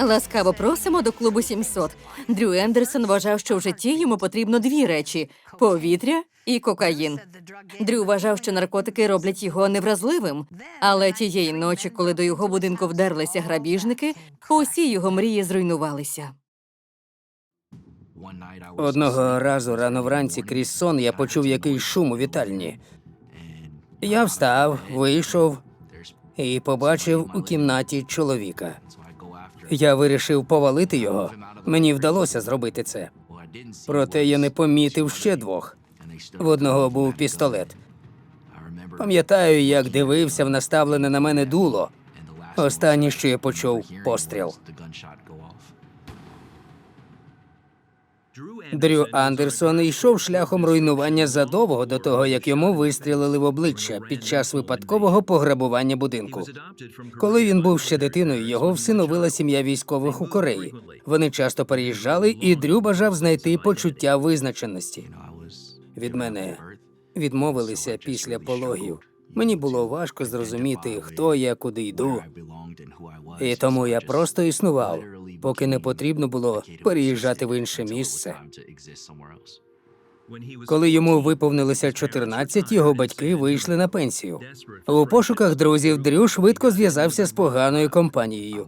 Ласкаво просимо до клубу 700. Дрю Ендерсон вважав, що в житті йому потрібно дві речі: повітря і кокаїн. Дрю вважав, що наркотики роблять його невразливим. Але тієї ночі, коли до його будинку вдерлися грабіжники, усі його мрії зруйнувалися. Одного разу рано вранці крізь сон я почув якийсь шум у вітальні. Я встав, вийшов і побачив у кімнаті чоловіка. Я вирішив повалити його. Мені вдалося зробити це. Проте я не помітив ще двох. В одного був пістолет. Пам'ятаю, як дивився в наставлене на мене дуло. Останнє, що я почув, постріл. Дрю Андерсон йшов шляхом руйнування задовго до того, як йому вистрілили в обличчя під час випадкового пограбування будинку. Коли він був ще дитиною, його всиновила сім'я військових у Кореї. Вони часто переїжджали, і Дрю бажав знайти почуття визначеності. Від мене відмовилися після пологів. Мені було важко зрозуміти, хто я, куди йду. І тому я просто існував, поки не потрібно було переїжджати в інше місце. Коли йому виповнилося 14, його батьки вийшли на пенсію. У пошуках друзів Дрю швидко зв'язався з поганою компанією.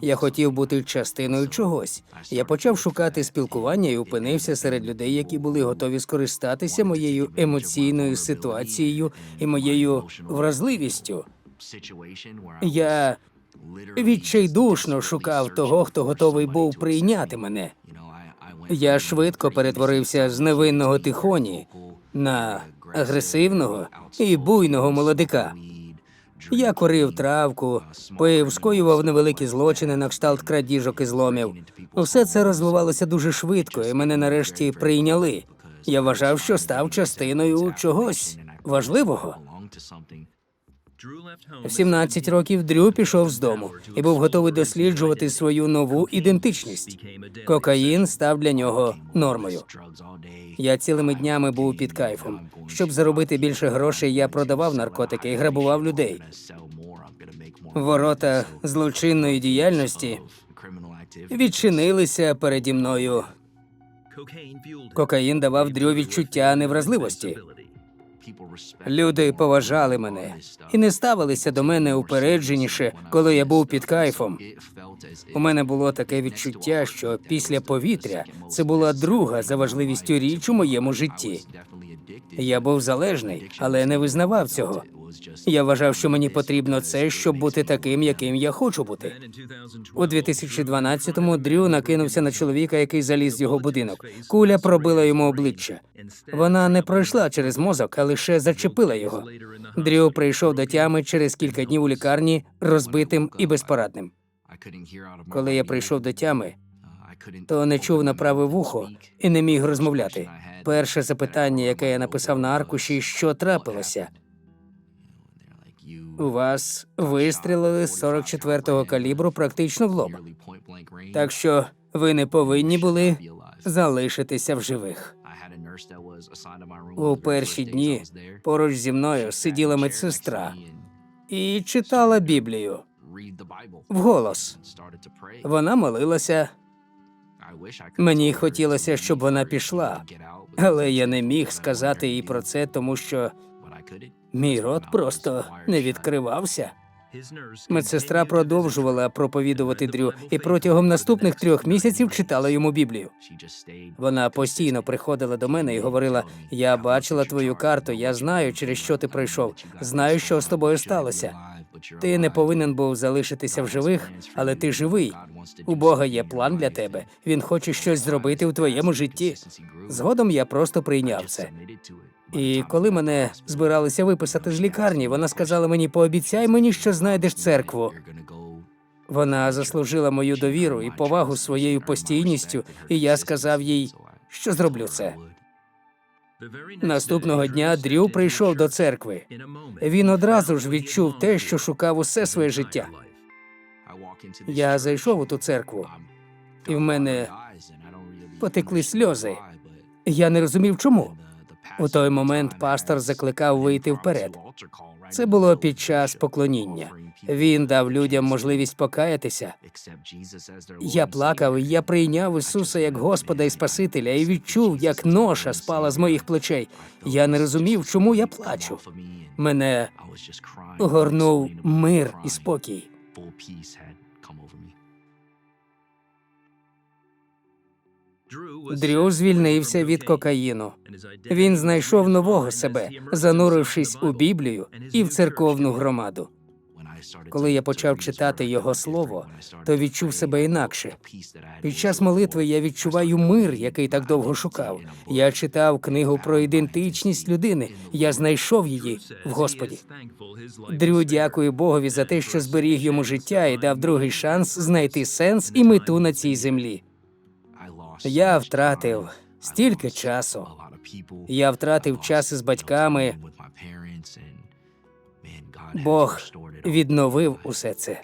Я хотів бути частиною чогось. Я почав шукати спілкування і опинився серед людей, які були готові скористатися моєю емоційною ситуацією і моєю вразливістю. Я відчайдушно шукав того, хто готовий був прийняти мене. Я швидко перетворився з невинного тихоні на агресивного і буйного молодика. Я курив травку, пив, скоював невеликі злочини на кшталт крадіжок і зломів. Усе це розвивалося дуже швидко, і мене нарешті прийняли. Я вважав, що став частиною чогось важливого. В 17 років Дрю пішов з дому і був готовий досліджувати свою нову ідентичність. Кокаїн став для нього нормою. Я цілими днями був під кайфом. Щоб заробити більше грошей, я продавав наркотики і грабував людей. Ворота злочинної діяльності відчинилися переді мною. Кокаїн давав Дрю відчуття невразливості. Люди поважали мене і не ставилися до мене упередженіше, коли я був під кайфом. У мене було таке відчуття, що після повітря це була друга за важливістю річ у моєму житті. Я був залежний, але не визнавав цього. Я вважав, що мені потрібно це, щоб бути таким, яким я хочу бути. У 2012-му Дрю накинувся на чоловіка, який заліз в його будинок. Куля пробила йому обличчя. Вона не пройшла через мозок, а лише зачепила його. Дрю прийшов до тями через кілька днів у лікарні, розбитим і безпорадним. Коли я прийшов до тями, то не чув на праве вухо і не міг розмовляти. Перше запитання, яке я написав на аркуші, що трапилося. У вас вистрілили з 44-го калібру практично в лоб. Так що ви не повинні були залишитися в живих. У перші дні поруч зі мною сиділа медсестра і читала Біблію вголос. Вона молилася. Мені хотілося, щоб вона пішла, але я не міг сказати їй про це, тому що мій рот просто не відкривався. Медсестра продовжувала проповідувати Дрю і протягом наступних трьох місяців читала йому Біблію. Вона постійно приходила до мене і говорила: Я бачила твою карту, я знаю, через що ти пройшов, знаю, що з тобою сталося. Ти не повинен був залишитися в живих, але ти живий. У Бога є план для тебе. Він хоче щось зробити у твоєму житті. Згодом я просто прийняв це. І коли мене збиралися виписати з лікарні, вона сказала мені: пообіцяй мені, що знайдеш церкву. Вона заслужила мою довіру і повагу своєю постійністю, і я сказав їй, що зроблю це. Наступного дня Дрю прийшов до церкви. Він одразу ж відчув те, що шукав усе своє життя. Я зайшов у ту церкву, і в мене потекли сльози. Я не розумів, чому. У той момент пастор закликав вийти вперед. Це було під час поклоніння. Він дав людям можливість покаятися. Я плакав, і я прийняв Ісуса як Господа і Спасителя і відчув, як ноша спала з моїх плечей. Я не розумів, чому я плачу. Мене огорнув мир і спокій. Дрю звільнився від кокаїну. Він знайшов нового себе, занурившись у Біблію і в церковну громаду. Коли я почав читати його слово, то відчув себе інакше. Під час молитви я відчуваю мир, який так довго шукав. Я читав книгу про ідентичність людини. Я знайшов її в Господі. Дрю дякую Богові за те, що зберіг йому життя і дав другий шанс знайти сенс і мету на цій землі. Я втратив стільки часу. Я втратив час із батьками. Бог відновив усе це.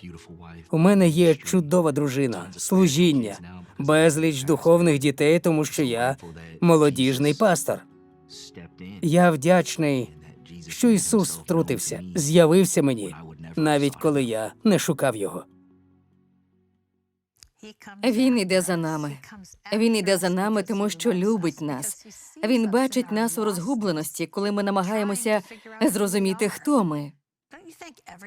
У мене є чудова дружина, служіння, безліч духовних дітей, тому що я молодіжний пастор. Я вдячний, що Ісус втрутився, з'явився мені, навіть коли я не шукав його. Він іде за нами. Він іде за нами, тому що любить нас. Він бачить нас у розгубленості, коли ми намагаємося зрозуміти, хто ми.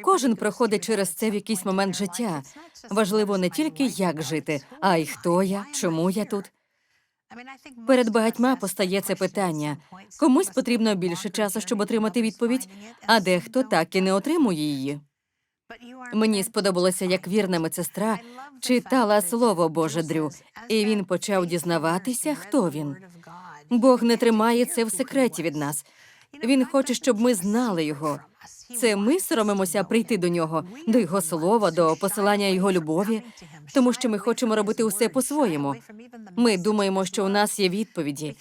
Кожен проходить через це в якийсь момент життя. Важливо не тільки як жити, а й хто я, чому я тут. Перед багатьма постає це питання. Комусь потрібно більше часу, щоб отримати відповідь, а дехто так і не отримує її. Мені сподобалося, як вірна медсестра читала слово Боже Дрю, і він почав дізнаватися, хто він. Бог не тримає це в секреті від нас. Він хоче, щоб ми знали його. Це ми соромимося прийти до нього, до його слова, до посилання його любові, тому що ми хочемо робити усе по-своєму. Ми думаємо, що у нас є відповіді.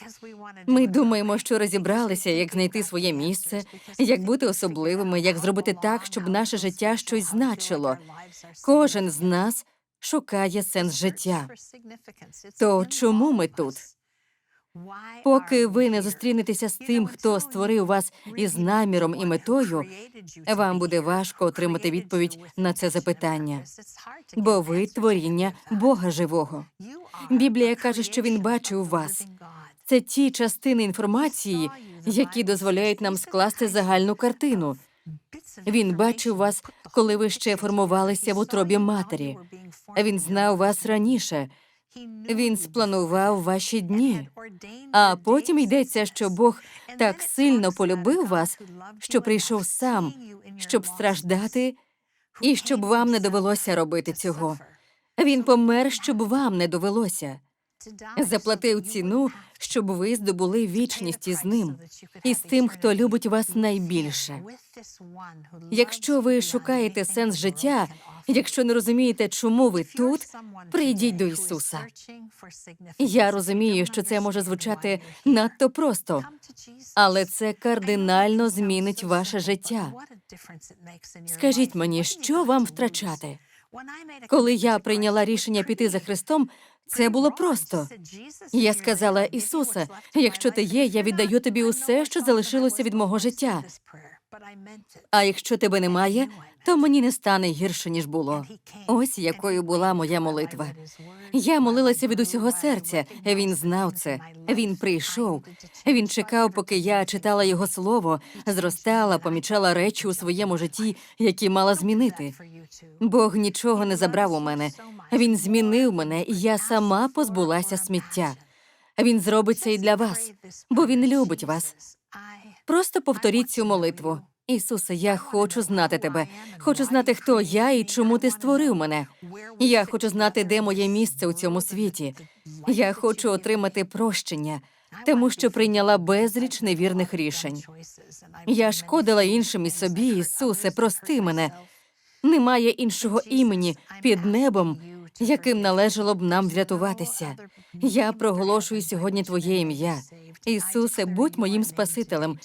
Ми думаємо, що розібралися, як знайти своє місце, як бути особливими, як зробити так, щоб наше життя щось значило. Кожен з нас шукає сенс життя. То чому ми тут? Поки ви не зустрінетеся з тим, хто створив вас із наміром і метою, вам буде важко отримати відповідь на це запитання, бо ви творіння Бога живого. Біблія каже, що він бачив вас. Це ті частини інформації, які дозволяють нам скласти загальну картину. Він бачив вас, коли ви ще формувалися в утробі матері. Він знав вас раніше. Він спланував ваші дні. А потім йдеться, що Бог так сильно полюбив вас, що прийшов сам, щоб страждати, і щоб вам не довелося робити цього. Він помер, щоб вам не довелося. Заплатив ціну, щоб ви здобули вічність із ним, і з тим, хто любить вас найбільше. Якщо ви шукаєте сенс життя, якщо не розумієте, чому ви тут, прийдіть до Ісуса. Я розумію, що це може звучати надто просто, але це кардинально змінить ваше життя. Скажіть мені, що вам втрачати? Коли я прийняла рішення піти за Христом, це було просто. Я сказала Ісусе, якщо ти є, я віддаю тобі усе, що залишилося від мого життя. А якщо тебе немає, то мені не стане гірше, ніж було. Ось якою була моя молитва. Я молилася від усього серця. Він знав це. Він прийшов. Він чекав, поки я читала його слово, зростала, помічала речі у своєму житті, які мала змінити. Бог нічого не забрав у мене. Він змінив мене, і я сама позбулася сміття. Він зробить це і для вас, бо він любить вас. Просто повторіть цю молитву. Ісусе, я хочу знати тебе. Хочу знати, хто я і чому ти створив мене. Я хочу знати, де моє місце у цьому світі. Я хочу отримати прощення, тому що прийняла безліч невірних рішень. Я шкодила іншим і собі, Ісусе, прости мене. Немає іншого імені під небом, яким належало б нам врятуватися. Я проголошую сьогодні Твоє ім'я. Ісусе, будь моїм Спасителем.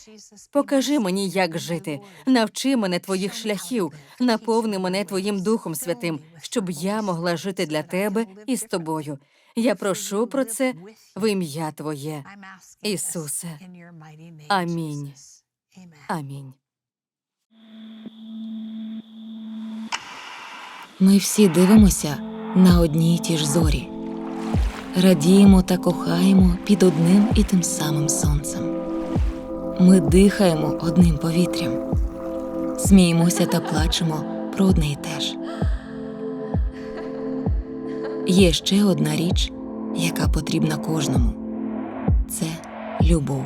Покажи мені, як жити. Навчи мене Твоїх шляхів, наповни мене Твоїм Духом Святим, щоб я могла жити для Тебе і з тобою. Я прошу про це в ім'я Твоє, Ісусе. Амінь. Амінь. Ми всі дивимося на одні й ті ж зорі, радіємо та кохаємо під одним і тим самим сонцем. Ми дихаємо одним повітрям, сміємося та плачемо про одне й те ж. Є ще одна річ, яка потрібна кожному це любов.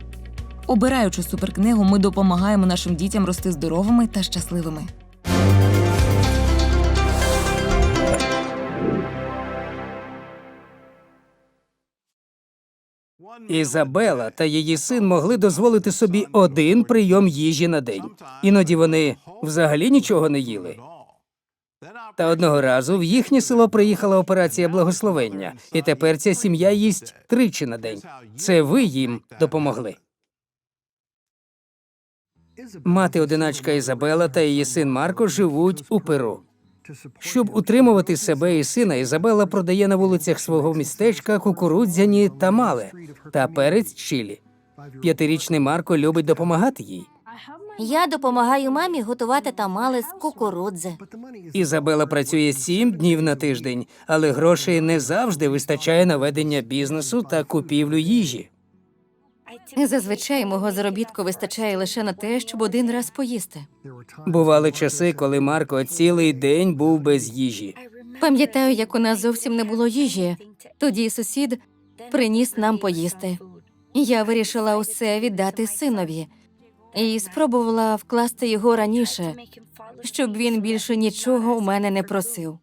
Обираючи суперкнигу, ми допомагаємо нашим дітям рости здоровими та щасливими. Ізабела та її син могли дозволити собі один прийом їжі на день. Іноді вони взагалі нічого не їли. Та одного разу в їхнє село приїхала операція благословення, і тепер ця сім'я їсть тричі на день. Це ви їм допомогли. Мати одиначка Ізабела та її син Марко живуть у Перу. Щоб утримувати себе і сина, Ізабела продає на вулицях свого містечка кукурудзяні тамали та перець чилі. П'ятирічний Марко любить допомагати їй. Я допомагаю мамі готувати тамали з кукурудзи. Ізабела працює сім днів на тиждень, але грошей не завжди вистачає на ведення бізнесу та купівлю їжі. Зазвичай мого заробітку вистачає лише на те, щоб один раз поїсти. Бували часи, коли Марко цілий день був без їжі. Пам'ятаю, як у нас зовсім не було їжі. Тоді сусід приніс нам поїсти. Я вирішила усе віддати синові і спробувала вкласти його раніше, щоб він більше нічого у мене не просив.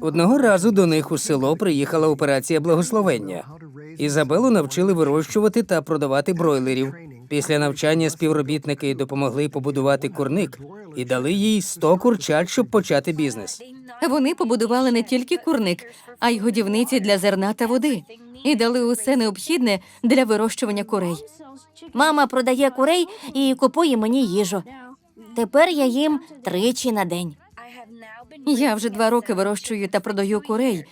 Одного разу до них у село приїхала операція благословення. Ізабелу навчили вирощувати та продавати бройлерів. Після навчання співробітники допомогли побудувати курник і дали їй 100 курчат, щоб почати бізнес. Вони побудували не тільки курник, а й годівниці для зерна та води, і дали усе необхідне для вирощування курей. Мама продає курей і купує мені їжу. Тепер я їм тричі на день. Я вже два роки вирощую та продаю курей.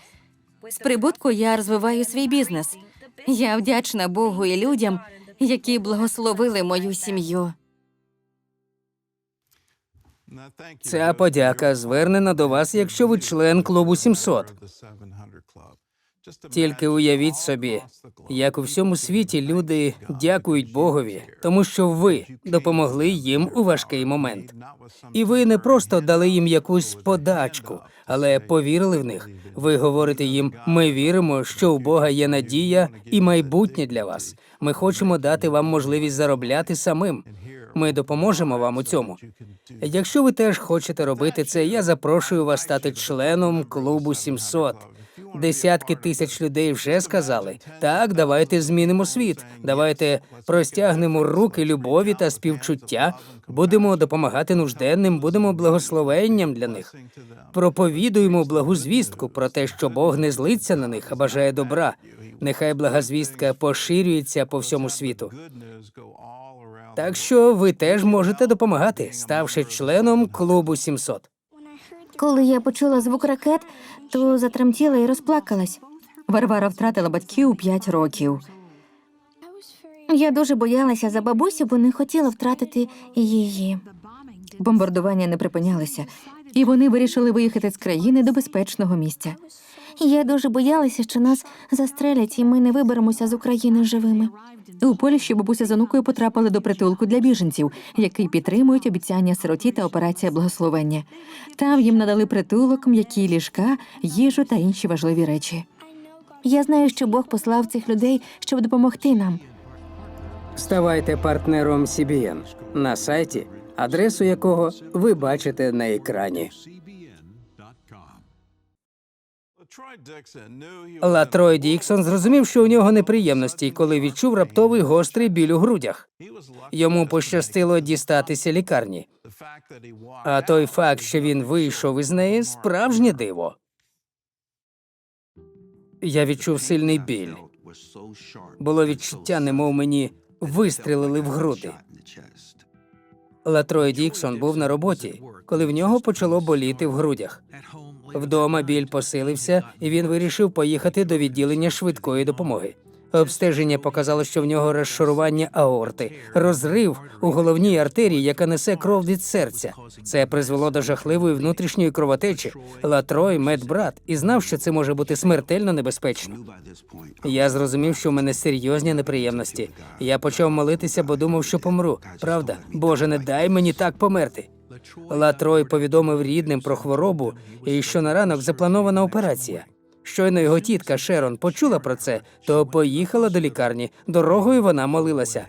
З прибутку я розвиваю свій бізнес. Я вдячна Богу і людям, які благословили мою сім'ю. Ця подяка звернена до вас, якщо ви член клубу 700. Тільки уявіть собі, як у всьому світі люди дякують Богові, тому що ви допомогли їм у важкий момент. І ви не просто дали їм якусь подачку, але повірили в них. Ви говорите їм: ми віримо, що у Бога є надія і майбутнє для вас. Ми хочемо дати вам можливість заробляти самим. Ми допоможемо вам у цьому. Якщо ви теж хочете робити це, я запрошую вас стати членом клубу 700. Десятки тисяч людей вже сказали: так, давайте змінимо світ, давайте простягнемо руки любові та співчуття, будемо допомагати нужденним, будемо благословенням для них. Проповідуємо благу звістку про те, що Бог не злиться на них, а бажає добра. Нехай блага звістка поширюється по всьому світу. Так що ви теж можете допомагати, ставши членом клубу 700. Коли я почула звук ракет, то затремтіла і розплакалась. Варвара втратила батьків у 5 років. Я дуже боялася за бабусю, бо не хотіла втратити її. Бомбардування не припинялися, і вони вирішили виїхати з країни до безпечного місця. Я дуже боялася, що нас застрелять, і ми не виберемося з України живими. У Польщі бабуся з онукою потрапили до притулку для біженців, який підтримують обіцяння сироті та операція благословення. Там їм надали притулок, м'які ліжка, їжу та інші важливі речі. Я знаю, що Бог послав цих людей, щоб допомогти нам. Ставайте партнером CBN на сайті, адресу якого ви бачите на екрані. Латрой Діксон зрозумів, що у нього неприємності, коли відчув раптовий гострий біль у грудях. Йому пощастило дістатися лікарні. А той факт, що він вийшов із неї, справжнє диво. Я відчув сильний біль. Було відчуття, немов мені вистрілили в груди. Латрой Діксон був на роботі, коли в нього почало боліти в грудях. Вдома біль посилився, і він вирішив поїхати до відділення швидкої допомоги. Обстеження показало, що в нього розшарування аорти, розрив у головній артерії, яка несе кров від серця. Це призвело до жахливої внутрішньої кровотечі. Латрой медбрат і знав, що це може бути смертельно небезпечно. Я зрозумів, що в мене серйозні неприємності. Я почав молитися, бо думав, що помру. Правда, Боже, не дай мені так померти. Латрой повідомив рідним про хворобу і що на ранок запланована операція. Щойно його тітка Шерон почула про це, то поїхала до лікарні. Дорогою вона молилася.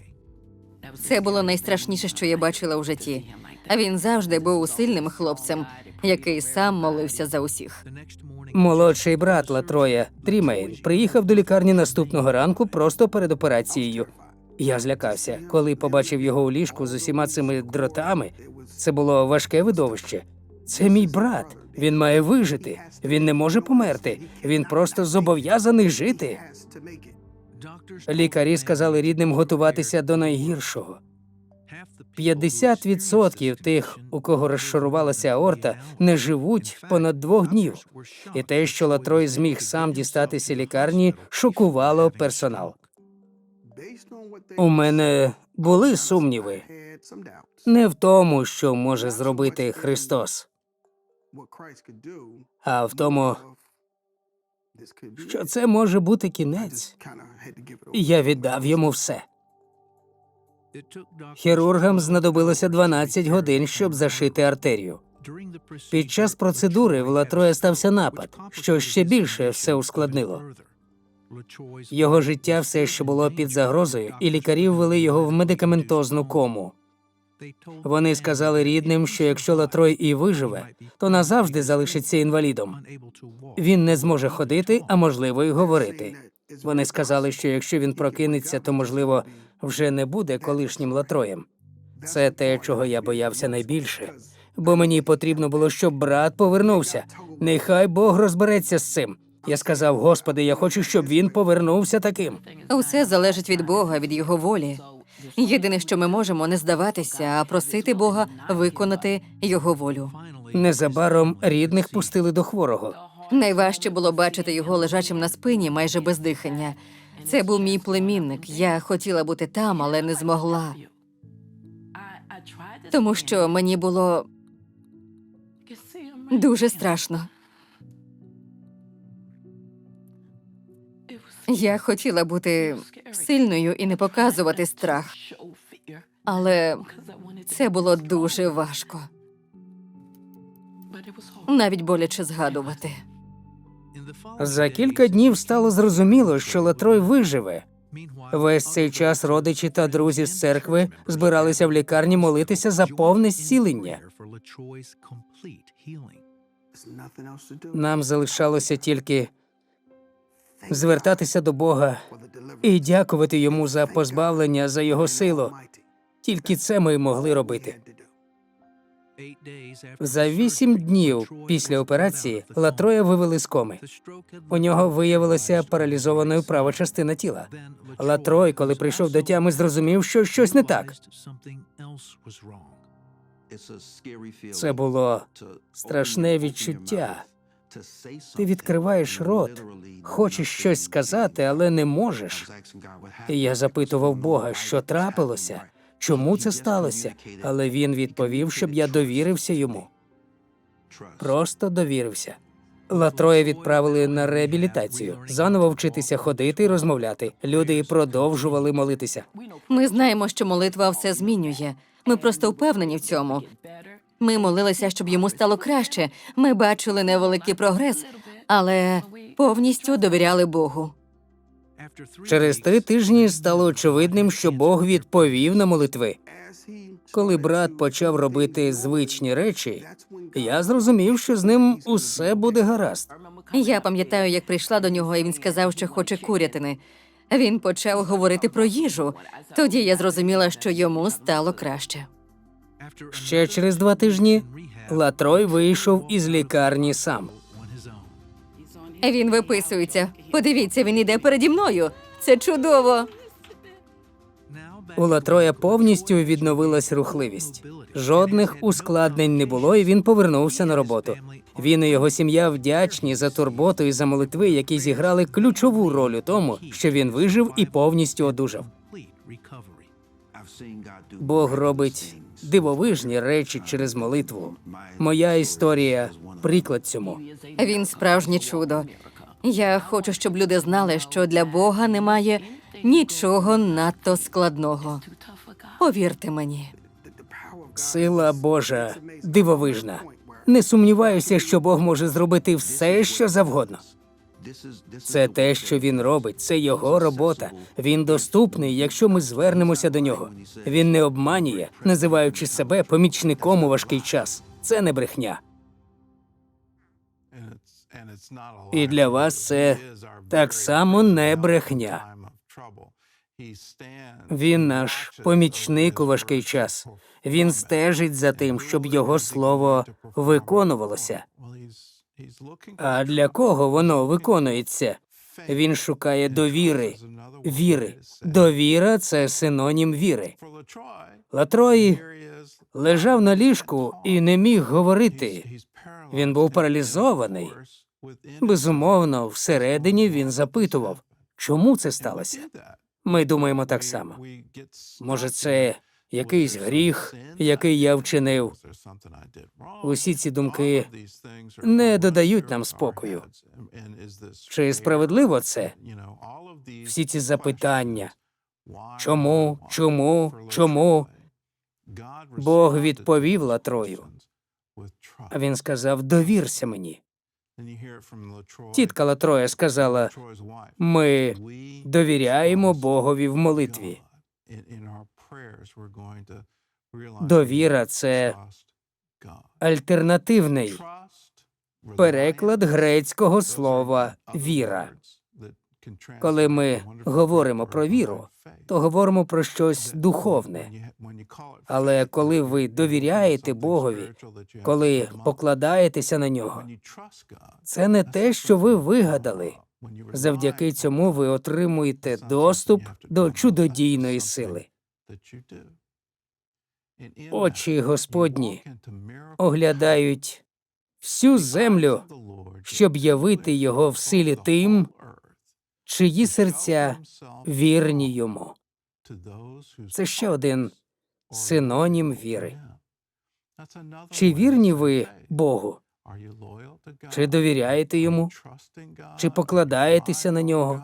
Це було найстрашніше, що я бачила у житті. А він завжди був сильним хлопцем, який сам молився за усіх. Молодший брат Латроя Трімейн приїхав до лікарні наступного ранку просто перед операцією. Я злякався, коли побачив його у ліжку з усіма цими дротами. Це було важке видовище. Це мій брат. Він має вижити. Він не може померти. Він просто зобов'язаний жити. Лікарі сказали рідним готуватися до найгіршого. 50% тих, у кого розшарувалася аорта, не живуть понад двох днів. І те, що Латрой зміг сам дістатися лікарні, шокувало персонал. У мене були сумніви не в тому, що може зробити Христос, а в тому, що це може бути кінець. Я віддав йому все. Хірургам знадобилося 12 годин, щоб зашити артерію. Під час процедури в Латроя стався напад, що ще більше все ускладнило. Його життя все ще було під загрозою, і лікарі ввели його в медикаментозну кому. Вони сказали рідним, що якщо Латрой і виживе, то назавжди залишиться інвалідом. Він не зможе ходити, а можливо, й говорити. Вони сказали, що якщо він прокинеться, то можливо вже не буде колишнім Латроєм. Це те, чого я боявся найбільше, бо мені потрібно було, щоб брат повернувся. Нехай Бог розбереться з цим. Я сказав, Господи, я хочу, щоб він повернувся таким. Усе залежить від Бога, від його волі. Єдине, що ми можемо, не здаватися, а просити Бога виконати його волю. Незабаром рідних пустили до хворого. Найважче було бачити його лежачим на спині, майже без дихання. Це був мій племінник. Я хотіла бути там, але не змогла. Тому що мені було дуже страшно. Я хотіла бути сильною і не показувати страх, але це було дуже важко. Навіть боляче згадувати. За кілька днів стало зрозуміло, що Латрой виживе. Весь цей час родичі та друзі з церкви збиралися в лікарні молитися за повне зцілення. Нам залишалося тільки звертатися до Бога і дякувати йому за позбавлення, за його силу. Тільки це ми могли робити. За вісім днів після операції Латроя вивели з коми. У нього виявилася паралізованою права частина тіла. Латрой, коли прийшов до тями, зрозумів, що щось не так. Це було страшне відчуття. Ти відкриваєш рот, хочеш щось сказати, але не можеш. І я запитував Бога, що трапилося, чому це сталося, але він відповів, щоб я довірився йому. Просто довірився. Латроя відправили на реабілітацію, заново вчитися ходити і розмовляти. Люди продовжували молитися. Ми знаємо, що молитва все змінює. Ми просто впевнені в цьому. Ми молилися, щоб йому стало краще. Ми бачили невеликий прогрес, але повністю довіряли Богу. Через три тижні стало очевидним, що Бог відповів на молитви. Коли брат почав робити звичні речі, я зрозумів, що з ним усе буде гаразд. Я пам'ятаю, як прийшла до нього, і він сказав, що хоче курятини. Він почав говорити про їжу. Тоді я зрозуміла, що йому стало краще. Ще через два тижні Латрой вийшов із лікарні сам. Він виписується. Подивіться, він іде переді мною. Це чудово. У Латроя повністю відновилась рухливість. Жодних ускладнень не було, і він повернувся на роботу. Він і його сім'я вдячні за турботу і за молитви, які зіграли ключову роль у тому, що він вижив і повністю одужав. Бог робить дивовижні речі через молитву. Моя історія приклад цьому. Він справжнє чудо. Я хочу, щоб люди знали, що для Бога немає нічого надто складного. Повірте мені. Сила Божа дивовижна. Не сумніваюся, що Бог може зробити все, що завгодно. Це те, що він робить, це його робота. Він доступний, якщо ми звернемося до нього. Він не обманює, називаючи себе помічником у важкий час. Це не брехня. І для вас це так само не брехня. Він наш помічник у важкий час. Він стежить за тим, щоб його слово виконувалося. А для кого воно виконується? Він шукає довіри. Віри. Довіра це синонім віри. Латрої лежав на ліжку і не міг говорити. Він був паралізований. Безумовно, всередині він запитував, чому це сталося. Ми думаємо так само. Може, це якийсь гріх, який я вчинив. Усі ці думки не додають нам спокою. Чи справедливо це? Всі ці запитання. Чому, чому, чому? Бог відповів Латрою. А він сказав: довірся мені. Тітка Латроя сказала: ми довіряємо Богові в молитві. Довіра це альтернативний переклад грецького слова віра. Коли ми говоримо про віру, то говоримо про щось духовне. Але коли ви довіряєте Богові, коли покладаєтеся на нього, це не те, що ви вигадали. Завдяки цьому ви отримуєте доступ до чудодійної сили. Очі Господні оглядають всю землю, щоб явити його в силі тим, чиї серця вірні йому. Це ще один синонім віри. Чи вірні ви Богу? Чи довіряєте йому? Чи покладаєтеся на нього?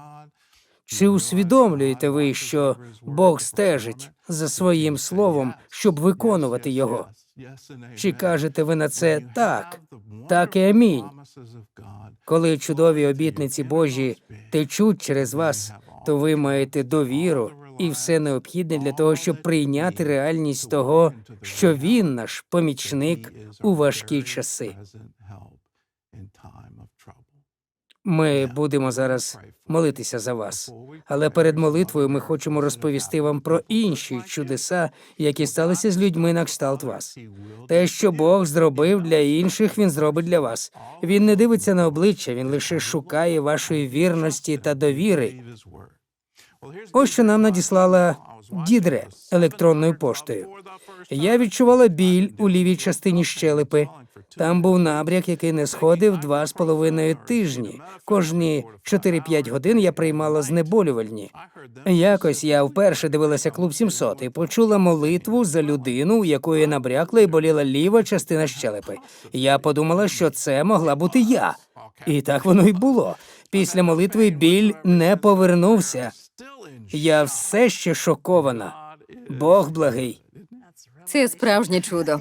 Чи усвідомлюєте ви, що Бог стежить за своїм словом, щоб виконувати його? Чи кажете ви на це так, так і амінь? Коли чудові обітниці Божі течуть через вас, то ви маєте довіру і все необхідне для того, щоб прийняти реальність того, що він наш помічник у важкі часи. Ми будемо зараз молитися за вас, але перед молитвою ми хочемо розповісти вам про інші чудеса, які сталися з людьми на кшталт вас. Те, що Бог зробив для інших, він зробить для вас. Він не дивиться на обличчя, він лише шукає вашої вірності та довіри. Ось що нам надіслала Дідре електронною поштою. Я відчувала біль у лівій частині щелепи. Там був набряк, який не сходив два з половиною тижні. Кожні 4-5 годин я приймала знеболювальні. Якось я вперше дивилася клуб 700 і почула молитву за людину, у якої набрякла і боліла ліва частина щелепи. Я подумала, що це могла бути я. І так воно й було. Після молитви біль не повернувся. Я все ще шокована. Бог благий. Це справжнє чудо.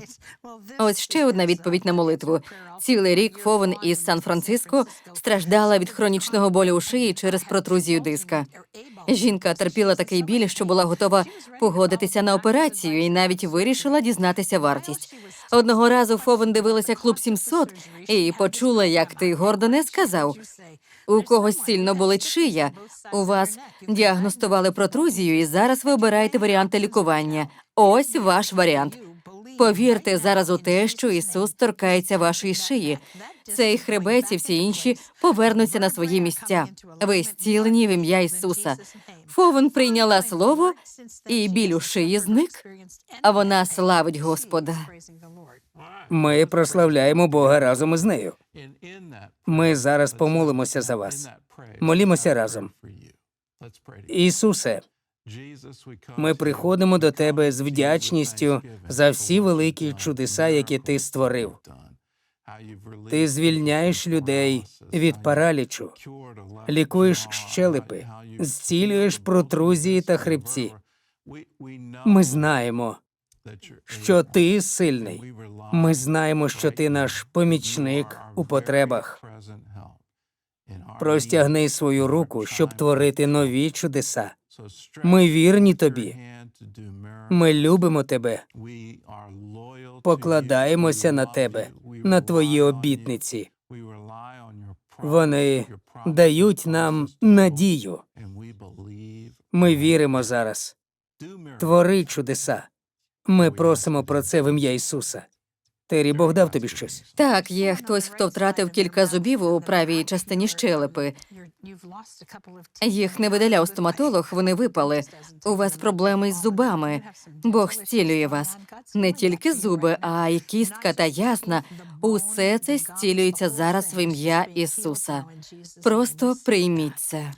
Ось ще одна відповідь на молитву. Цілий рік Фовен із Сан-Франциско страждала від хронічного болю у шиї через протрузію диска. Жінка терпіла такий біль, що була готова погодитися на операцію і навіть вирішила дізнатися вартість. Одного разу Фовен дивилася клуб 700 і почула, як ти Гордоне сказав. У когось сильно болить шия. У вас діагностували протрузію, і зараз ви обираєте варіанти лікування. Ось ваш варіант. Повірте зараз у те, що Ісус торкається вашої шиї. Цей хребець і всі інші повернуться на свої місця. Ви зцілені в ім'я Ісуса. Фовен прийняла слово, і біль у шиї зник, а вона славить Господа. Ми прославляємо Бога разом із нею. Ми зараз помолимося за вас. Молімося разом. Ісусе, ми приходимо до тебе з вдячністю за всі великі чудеса, які ти створив. Ти звільняєш людей від паралічу, лікуєш щелепи, зцілюєш протрузії та хребці. Ми знаємо, що ти сильний. Ми знаємо, що ти наш помічник у потребах. Простягни свою руку, щоб творити нові чудеса. Ми вірні тобі. Ми любимо тебе, покладаємося на тебе, на твої обітниці. Вони дають нам надію. Ми віримо зараз. Твори чудеса. Ми просимо про це в ім'я Ісуса. Тері, Бог дав тобі щось. Так, є хтось, хто втратив кілька зубів у правій частині щелепи. Їх не видаляв стоматолог, вони випали. У вас проблеми з зубами. Бог зцілює вас. Не тільки зуби, а й кістка та ясна. Усе це зцілюється зараз в ім'я Ісуса. Просто прийміть це.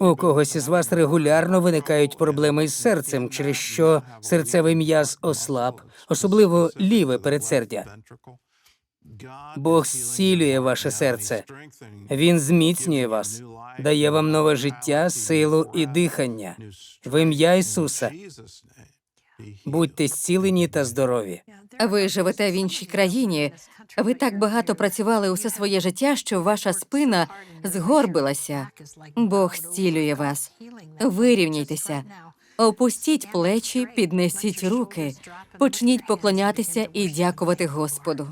У когось із вас регулярно виникають проблеми із серцем, через що серцевий м'яз ослаб, особливо ліве передсердя. Бог зцілює ваше серце. Він зміцнює вас, дає вам нове життя, силу і дихання. В ім'я Ісуса будьте зцілені та здорові. Ви живете в іншій країні. Ви так багато працювали усе своє життя, що ваша спина згорбилася. Бог зцілює вас. Вирівняйтеся. Опустіть плечі, піднесіть руки, почніть поклонятися і дякувати Господу.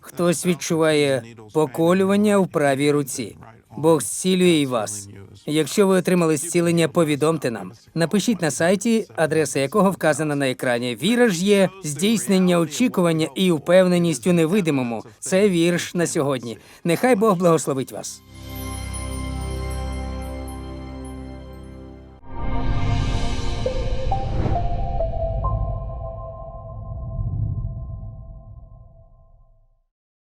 Хтось відчуває поколювання в правій руці. Бог зцілює і вас. Якщо ви отримали зцілення, повідомте нам. Напишіть на сайті, адреса якого вказана на екрані. Віра ж є здійснення очікування і впевненість у невидимому. Це вірш на сьогодні. Нехай Бог благословить вас.